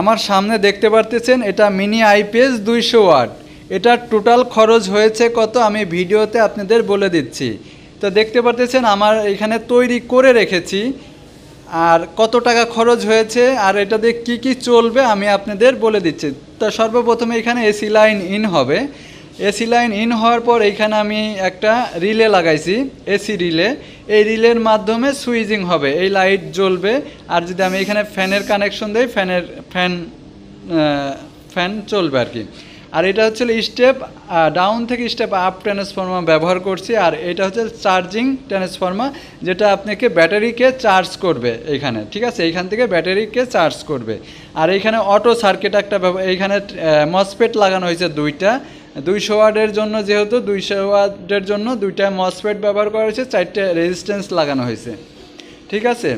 আমার সামনে দেখতে পারতেছেন, এটা মিনি আইপিএস দুইশো ওয়াট। এটার টোটাল খরচ হয়েছে কত আমি ভিডিওতে আপনাদের বলে দিচ্ছি। তো দেখতে পারতেছেন, আমার এখানে তৈরি করে রেখেছি। আর কত টাকা খরচ হয়েছে আর এটা দিয়ে কী কী চলবে আমি আপনাদের বলে দিচ্ছি। তো সর্বপ্রথমে এখানে এসি লাইন ইন হবে। এসি লাইন ইন হওয়ার পর এইখানে আমি একটা রিলে লাগাইছি, এসি রিলে। এই রিলের মাধ্যমে সুইচিং হবে, এই লাইট জ্বলবে। আর যদি আমি এখানে ফ্যানের কানেকশন দিই, ফ্যানের ফ্যান ফ্যান চলবে আর কি। আর এটা হচ্ছে স্টেপ ডাউন থেকে স্টেপ আপ ট্রান্সফর্মার ব্যবহার করছি। আর এটা হচ্ছে চার্জিং ট্রান্সফর্মার যেটা আপনাকে ব্যাটারিকে চার্জ করবে এইখানে, ঠিক আছে? এইখান থেকে ব্যাটারিকে চার্জ করবে। আর এইখানে অটো সার্কিট একটা এইখানে মসপেট লাগানো হয়েছে দুইটা। দুইশো ওয়ার্ডের জন্য যেহেতু দুইশো ওয়ার্ডের জন্য দুইটা মসপেট ব্যবহার করা হয়েছে, চারটে রেজিস্ট্যান্স লাগানো হয়েছে। ঠিক আছে?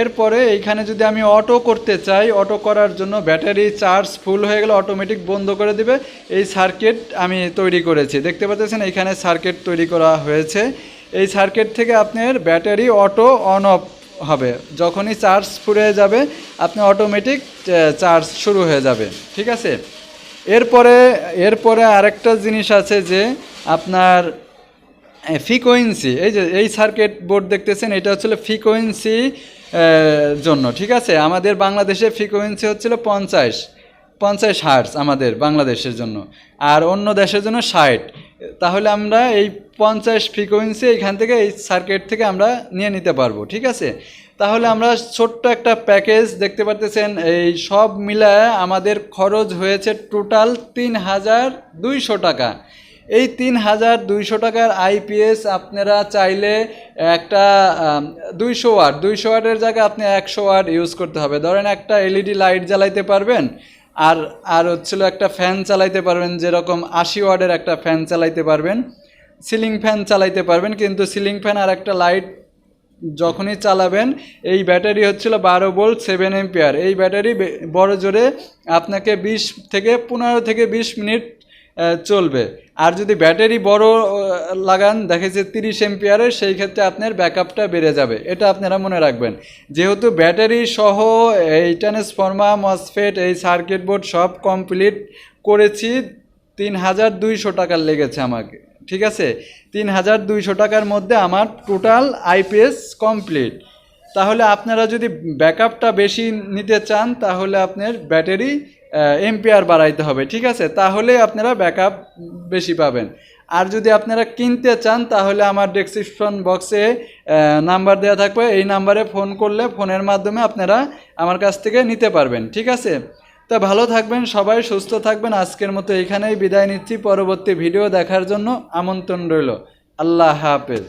এরপরে এইখানে যদি আমি অটো করতে চাই অটো করার জন্য ব্যাটারি চার্জ ফুল হয়ে গেলে অটোমেটিক বন্ধ করে দিবে। এই সার্কিট আমি তৈরি করেছি। দেখতে পাচ্ছেন, এইখানে সার্কিট তৈরি করা হয়েছে। এই সার্কিট থেকে আপনার ব্যাটারি অটো অন অফ হবে। যখনই চার্জ ফুরে যাবে, আপনি অটোমেটিক চার্জ শুরু হয়ে যাবে। ঠিক আছে? এরপরে এরপরে আরেকটা জিনিস আছে যে আপনার ফ্রিকোয়েন্সি এই যে এই সার্কিট বোর্ড দেখতেছেন, এটা হচ্ছিল ফ্রিকোয়েন্সি জন্য, ঠিক আছে? আমাদের বাংলাদেশে ফ্রিকোয়েন্সি হচ্ছিল পঞ্চাশ পঞ্চাশ হার্টস আমাদের বাংলাদেশের জন্য। আর অন্য দেশের জন্য ষাট। তাহলে আমরা এই পঞ্চাশ ফ্রিকোয়েন্সি এখান থেকে এই সার্কিট থেকে আমরা নিয়ে নিতে পারব, ঠিক আছে? তাহলে আমরা ছোট্ট একটা প্যাকেজ দেখতে পারতেছেন, এই সব মিলায় আমাদের খরচ হয়েছে টোটাল তিন হাজার দুইশো টাকা। এই তিন হাজার দুইশো টাকার আইপিএস আপনারা চাইলে একটা দুইশো ওয়াট দুইশো ওয়াটের জায়গায় আপনি একশো ওয়াট ইউজ করতে হবে। ধরেন একটা এলইডি লাইট জ্বালাইতে পারবেন, আর আর হচ্ছিল একটা ফ্যান চালাইতে পারবেন, যেরকম আশি ওয়ার্ডের একটা ফ্যান চালাইতে পারবেন। সিলিং ফ্যান চালাইতে পারবেন, কিন্তু সিলিং ফ্যান আর একটা লাইট যখনই চালাবেন, এই ব্যাটারি হচ্ছিল বারো ভোল্ট সেভেন এম্পিয়ার এই ব্যাটারি বড় জোরে আপনাকে বিশ থেকে পনেরো থেকে বিশ মিনিট চলবে। আর যদি ব্যাটারি বড় লাগান দেখেছে তিরিশ এম্পিয়ারের সেই ক্ষেত্রে আপনার ব্যাকআপটা বেড়ে যাবে। এটা আপনারা মনে রাখবেন। যেহেতু ব্যাটারি সহ এই ট্রান্সফর্মার মসফেট এই সার্কিট বোর্ড সব কমপ্লিট করেছি, তিন হাজার দুইশো টাকার লেগেছে আমাকে। ঠিক আছে? তিন হাজার দুইশো টাকার মধ্যে আমার টোটাল আইপিএস কমপ্লিট তাহলে আপনারা যদি ব্যাকআপটা বেশি নিতে চান, তাহলে আপনার ব্যাটারি এম্পিয়ার বাড়াইতে হবে, ঠিক আছে? তাহলে আপনারা ব্যাকআপ বেশি পাবেন। আর যদি আপনারা কিনতে চান, তাহলে আমার ডেসক্রিপশন বক্সে নাম্বার দেওয়া থাকবে। এই নাম্বারে ফোন করলে ফোনের মাধ্যমে আপনারা আমার কাছ থেকে নিতে পারবেন, ঠিক আছে? তো ভালো থাকবেন, সবাই সুস্থ থাকবেন। আজকের মতো এখানেই বিদায় নিচ্ছি। পরবর্তী ভিডিও দেখার জন্য আমন্ত্রণ রইল। আল্লাহ হাফেজ।